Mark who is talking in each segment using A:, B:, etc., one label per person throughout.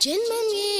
A: जन्म में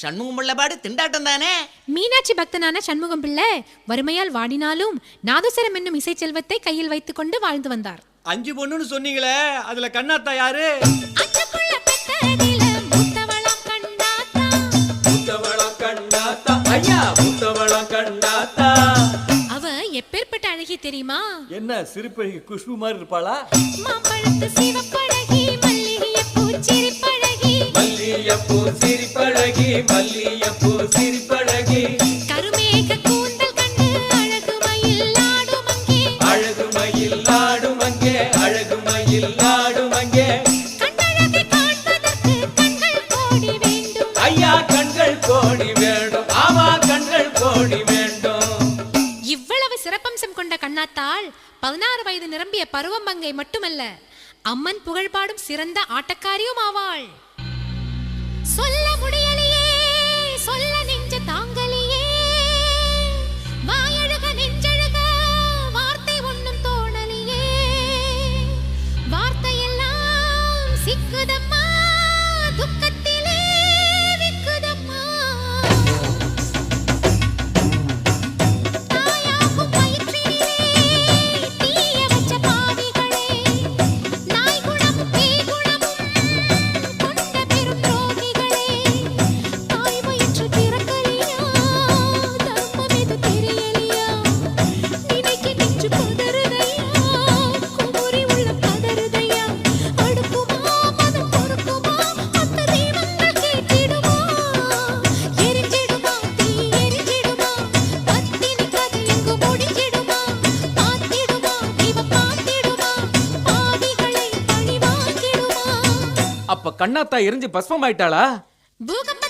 A: சண்முகம் பிள்ளைபாடு திண்டாட்டம் தானே?
B: மீனாட்சி பக்தனான சண்முகம் பிள்ளை வறுமையால் வாடினாலும் நாதஸ்வரம் என்னும் இசை செல்வத்தை கையில் வைத்துக்கொண்டு வாழ்ந்து வந்தார்.
C: அஞ்சு பொண்ணுன்னு சொன்னீங்களே அதுல கண்ணாத்தா யாரு?
B: அவ எப்பேற்பட்ட அழகி தெரியுமா?
C: என்ன சிறுப்பழகி குஷ்பு மாதிரி இருப்பாளா?
D: மல்லியப்பூ சிரிப்பழகி மல்லியப்பூ சிரிப்பழகி.
E: கருமேக கூந்தல் கண்டு அழகு மயில் ஆடும் அங்கே.
D: அழகு மயில் ஆடும் அங்கே அழகு மயில் ஆடும் அங்கே.
E: கண்ணழகை காண்பதற்கு கண்கள் கோடி வேண்டும்.
D: ஐயா கண்கள் கோடி வேண்டும். ஆமா கண்கள் கோடி வேண்டும்.
B: இவ்வளவு சிறப்பம்சம் கொண்ட கண்ணாத்தாள் பதினாறு வயது நிரம்பிய பருவம்பங்கை மட்டுமல்ல அம்மன் புகழ்பாடும் சிறந்த ஆட்டக்காரியும் ஆவாள்.
E: சொல்ல முடியலையே
C: அப்ப கண்ணாத்தா எரிஞ்சு பஸ்மம் ஆயிட்டாளா
E: பூகம்ப